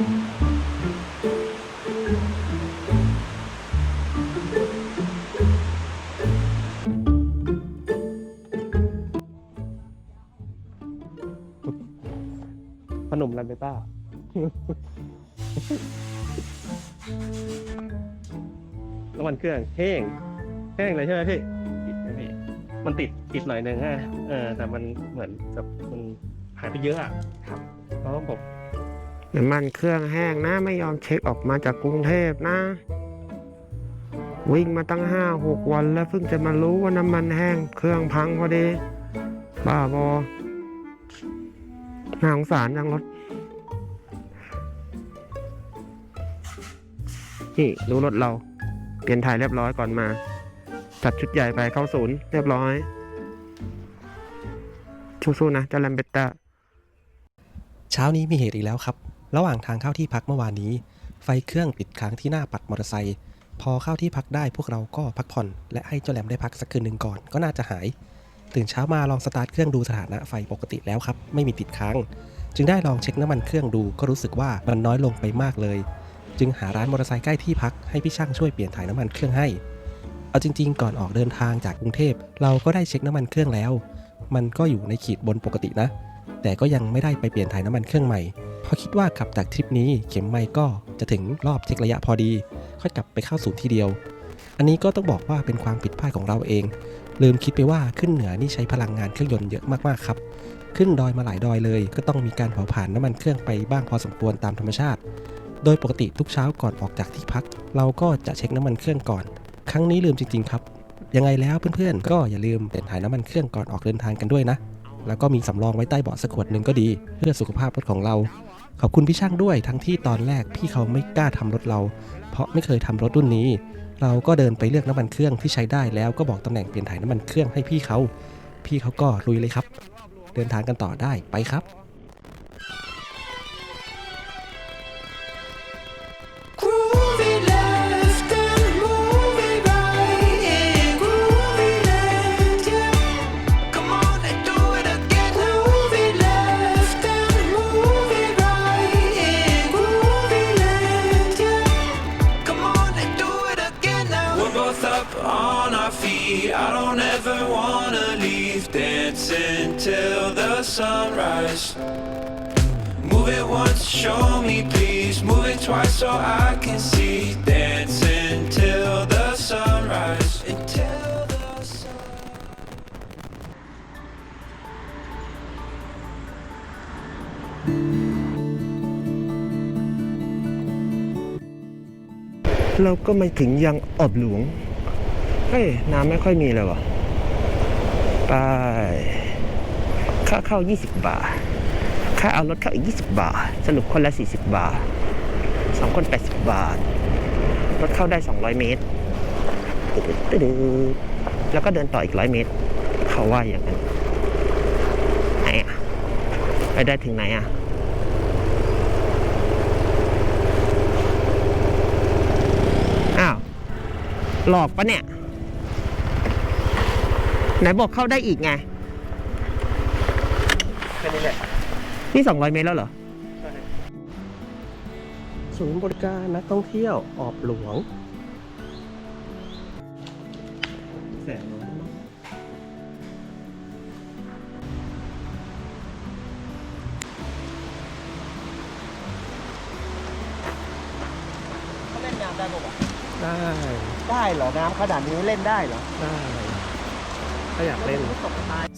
พนมรันเบต้า น้ำมันเครื่องแห้งแห้งเลยใช่ไหมพี่ติดไหมพี่มันติดติดหน่อยหนึ่งฮะเออแต่มันเหมือนกับมันหายไปเยอะอะครับเพราะว่าผม น้ำมันเครื่องแห้งนะไม่ยอมเช็คออกมาจากกรุงเทพนะ วิ่งมาตั้งห้าหกวันแล้วเพิ่งจะมารู้ว่าน้ำมันแห้งเครื่องพังพอดี บ้าบอน่าสงสารจังรถนี่ดูรถเรา เปลี่ยนถ่ายเรียบร้อยก่อนมา จัดชุดใหญ่ไปเข้าศูนย์เรียบร้อยสู้ๆนะเจ้าแลมเบตตาเช้านี้มีเหตุอีกแล้วครับ ระหว่างทางเข้าที่พักเมื่อวานนี้ ไฟเครื่องปิดค้างที่หน้าปัดมอเตอร์ไซค์พอเข้าที่พักได้พวกเราก็พักผ่อน และให้เจ้าแหลมได้พักสักคืนหนึ่งก่อนก็น่าจะหาย ตื่นเช้ามาลองสตาร์ทเครื่องดูสถานะไฟปกติแล้วครับ ไม่มีติดค้าง จึงได้ลองเช็คน้ำมันเครื่องดูก็รู้สึกว่ามันน้อยลงไปมากเลย จึงหาร้านมอเตอร์ไซค์ใกล้ที่พักให้พี่ช่างช่วยเปลี่ยนถ่ายน้ำมันเครื่องให้ เอาจริง ๆ ก่อนออกเดินทางจากกรุงเทพ เราก็ได้เช็คน้ำมันเครื่องแล้ว มันก็อยู่ในขีดบนปกตินะ แต่ก็ยังไม่ได้ไปเปลี่ยนถ่ายน้ำมันเครื่องใหม่ พราะคิดว่ากลับจากทริปนี้เข็มไม่ก็จะถึงรอบเช็คระยะพอดี ค่อยกลับไปเข้าศูนย์ทีเดียว อันนี้ก็ต้องบอกว่าเป็นความผิดพลาดของเราเอง ลืมคิดไปว่าขึ้นเหนือนี่ใช้พลังงานเครื่องยนต์เยอะมากๆครับ ขึ้นดอยมาหลายดอยเลย ก็ต้องมีการเผาผ่านน้ำมันเครื่องไปบ้างพอสมควรตามธรรมชาติ โดยปกติทุกเช้าก่อนออกจากที่พัก เราก็จะเช็คน้ำมันเครื่องก่อน ครั้งนี้ลืมจริง ๆ ครับ ยังไงแล้วเพื่อนๆ ก็อย่าลืมเปลี่ยนถ่ายน้ำมันเครื่องก่อนออกเดินทางกันด้วยนะ แล้วก็มีสำรองไว้ใต้เบาะสักขวดหนึ่งก็ดี เพื่อสุขภาพรถของเรา ขอบคุณพี่ช่างด้วยทั้งที่ตอนแรกพี่เขาไม่กล้าทำรถเรา เพราะไม่เคยทำรถรุ่นนี้ เราก็เดินไปเลือกน้ำมันเครื่องที่ใช้ได้แล้วก็บอกตำแหน่งเปลี่ยนถ่ายน้ำมันเครื่องให้พี่เขา พี่เขาก็ลุยเลยครับ เดินทางกันต่อได้ไปครับ our feet. I don't ever wanna leave. Dancing till the sunrise. Move it once, show me please. Move it twice so I can see. Dancing till the sunrise. Until the sun. เราก็ไม่ถึงยังอบหลวง เฮ้ยน้ำไม่ค่อยมีเลยวะไปค่าเข้า 20 บาท ค่าเอารถเข้าอีก 20 บาท สรุปคนละ 40 บาทสองคน 80 บาท รถเข้าได้ 200 เมตรตึ๊ดตึ๊ดตึ๊ดแล้วก็เดินต่ออีก 100 เมตร เขาว่าอย่างนั้นไหนอะไปได้ถึงไหนอะอ้าว หลอกปะเนี่ย ไหนบอกเข้าได้อีกไงแค่นี้แหละนี่สองร้อยเมตรแล้วเหรอศูนย์บริการนักท่องเที่ยวออบหลวงแสนน้อยเล่นน้ำได้ปะวะได้ ได้เหรอ น้ำขนาดนี้เล่นได้เหรอ ได้ ถ้าอยากเล่น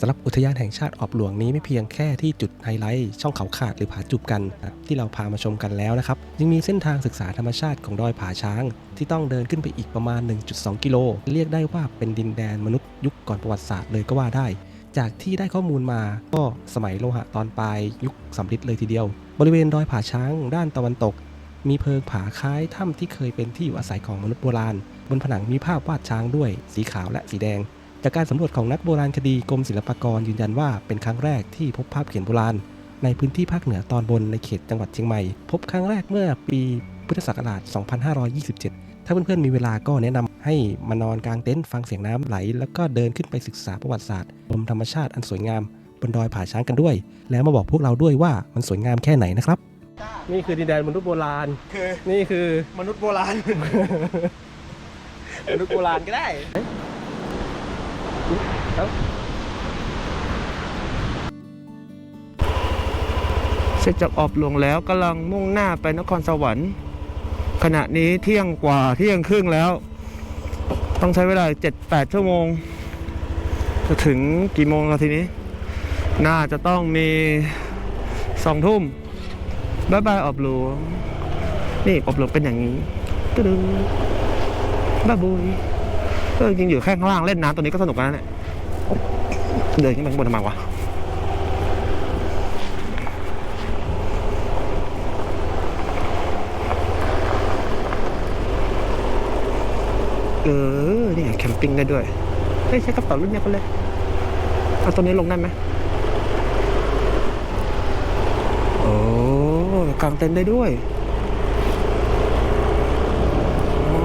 สำหรับอุทยานแห่งชาติออบหลวงนี้ไม่เพียงแค่ที่จุดไฮไลท์ช่องเขาขาดหรือผาจุบกัน ที่เราพามาชมกันแล้วนะครับ ยังมีเส้นทางศึกษาธรรมชาติของดอยผาช้าง ที่ต้องเดินขึ้นไปอีกประมาณ 1.2 กิโล เรียกได้ว่าเป็นดินแดนมนุษย์ยุคก่อนประวัติศาสตร์เลยก็ว่าได้ จากที่ได้ข้อมูลมาก็สมัยโลหะตอนปลายยุคสำริดเลยทีเดียว บริเวณดอยผาช้าง ด้านตะวันตก มีเพิงผาคล้ายถ้ำที่เคยเป็นที่อยู่อาศัยของมนุษย์โบราณ บนผนังมีภาพวาดช้างด้วย สีขาวและสีแดง จากการสำรวจของนักโบราณคดีกรมศิลปากรยืนยันว่าเป็นครั้งแรกที่พบภาพเขียนโบราณ ในพื้นที่ภาคเหนือตอนบนในเขตจังหวัดเชียงใหม่ พบครั้งแรกเมื่อปีพุทธศักราช 2527 ถ้าเพื่อนๆมีเวลาก็แนะนำให้มานอนกลางเต็นท์ฟังเสียงน้ำไหล แล้วก็เดินขึ้นไปศึกษาประวัติศาสตร์บนธรรมชาติอันสวยงามบนดอยผาช้างกันด้วย แล้วมาบอกพวกเราด้วยว่ามันสวยงามแค่ไหนนะครับ นี่คือดินแดนมนุษย์โบราณคือนี่คือมนุษย์โบราณ มนุษย์โบราณก็ได้ครับ เสร็จจากออบหลวงแล้วกำลังมุ่งหน้าไปนครสวรรค์ ขณะนี้เที่ยงกว่าเที่ยงครึ่งแล้ว ต้องใช้เวลาเจ็ดแปดชั่วโมง จะถึงกี่โมงแล้วทีนี้ น่าจะต้องมีสองทุ่มบายบายออบหลวงนี่ออบหลวงเป็นอย่างนี้ตึ๊ดบ้าบุย เออจริงอยู่แค่ข้างล่างเล่นน้ำตัวนี้ก็สนุกแล้วเนี่ยเดินขึ้นไปข้างบนทำไมวะเออนี่แคมปิ้งได้ด้วยเฮ้ยใช้กระเป๋ารุ่นเนี้ยก็เลยเอาตัวนี้ลงได้ไหมโอ้กางเต็นท์ได้ด้วยอ๋อ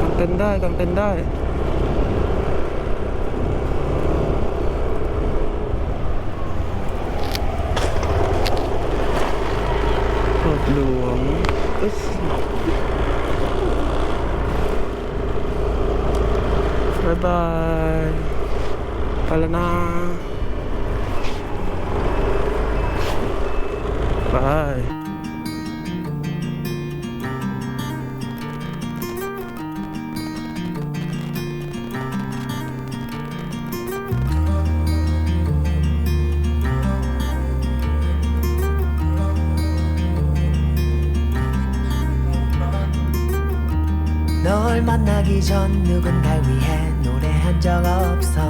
กาง เต็นได้กางเต็นได้เปิดหลวงอึ๊สบายบายไปแล้วนะบาย 만나기 전 누군가 위해 노래한 적 없어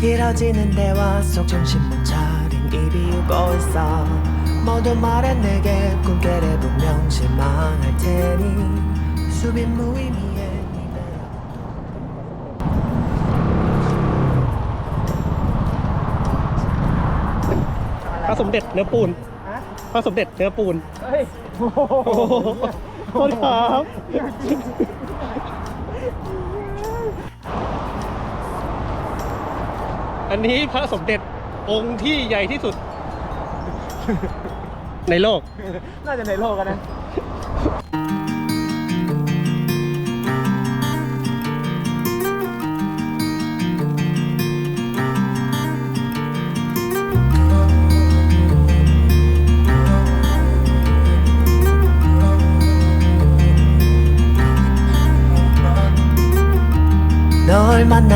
길어지는 대화 속 정신 못 차린 입이 울고 있어 모두 말해 내게 꿈결에 분명 실망할 테니 수빈 무의미해 니네 พระสมเด็จเนื้อปูนพระสมเด็จเนื้อปูน เฮ้ย โอ้โหโทษครับ อันนี้พระสมเด็จองค์ที่ใหญ่ที่สุด ในโลก น่าจะในโลกกันนะ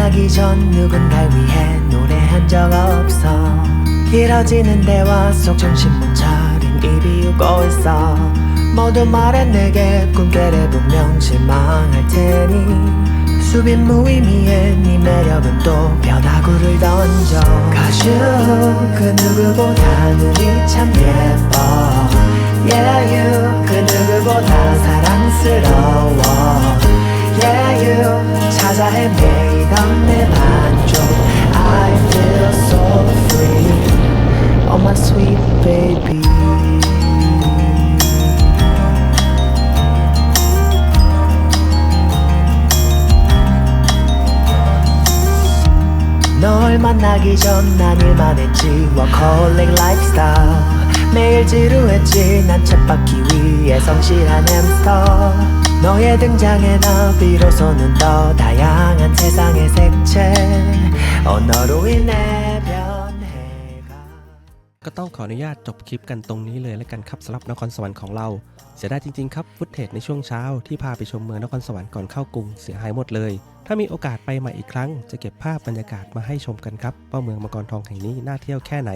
널 만나기 전 누군가 위해 노래한 적 없어. 길어지는 대화 속 정신 못 차린 입이 울고 있어. 모두 말해 내게 꿈결에 분명 실망할 테니. 수빈 무의미해 네 매력은 또 변화구를 던져. 가슈 그 누구보다 눈이 참 예뻐. Yeah you 그 누구보다 사랑스러워. Yeah you 찾아 헤매 my sweet baby. 널 만나기 전 난 일만 했지. 워커홀릭 라이프스타일 매일 지루했지. 난 쳇바퀴 위에 성실한 햄스터. 너의 등장에 나 비로소는 더 다양한 세상의 색채. 언어로 인해 변해가 ก็ต้องขออนุญาตจบคลิปกันตรงนี้เลยแล้วกันครับสำหรับนครสวรรค์ของเรา เสียดายจริงๆครับฟุตเทจในช่วงเช้าที่พาไปชมเมืองนครสวรรค์ก่อนเข้ากรุงเสียหายหมดเลย ถ้ามีโอกาสไปใหม่อีกครั้ง จะเก็บภาพบรรยากาศมาให้ชมกันครับว่าเมืองมังกรทองแห่งนี้น่าเที่ยวแค่ไหน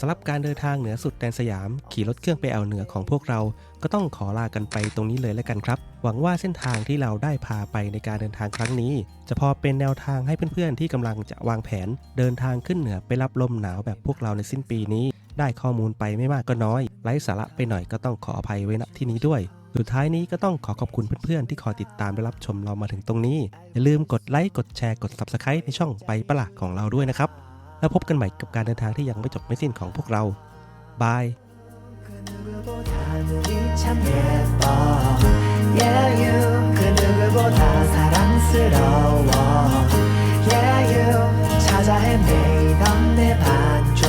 สำหรับการเดินทางเหนือสุดแดนสยาม ขี่รถเครื่องไปแอวเหนือของพวกเรา ก็ต้องขอลากันไปตรงนี้เลยแล้วกันครับ หวังว่าเส้นทางที่เราได้พาไปในการเดินทางครั้งนี้ จะพอเป็นแนวทางให้เพื่อนๆ ที่กำลังจะวางแผน เดินทางขึ้นเหนือไปรับลมหนาวแบบพวกเราในสิ้นปีนี้ ได้ข้อมูลไปไม่มากก็น้อยไร้สาระไปหน่อยก็ต้องขออภัยไว้ณที่นี้ด้วยสุดท้ายนี้ก็ต้องขอขอบคุณเพื่อนๆ ที่คอยติดตามและรับชมเรามาถึงตรงนี้ อย่าลืมกดไลค์กดแชร์กด Subscribe ในช่องไปประหลาดของเราด้วยนะครับ แล้วพบกันใหม่กับการเดินทางที่ยังไม่จบไม่สิ้นของพวกเราบาย 그 누구보다 눈이 참 예뻐 Yeah you 그 누구보다 사랑스러워 Yeah you 찾아 헤매이던 내 반쪽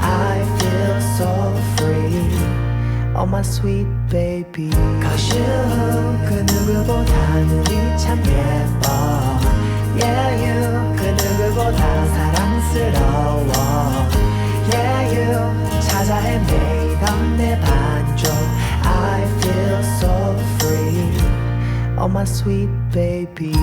I feel so free Oh my sweet baby Cause you 그 누구보다 눈이 참 예뻐 Yeah you 그 누구보다 사랑스러워 Yeah you 찾아 헤매던 내 반쪽 I feel so free Oh my sweet baby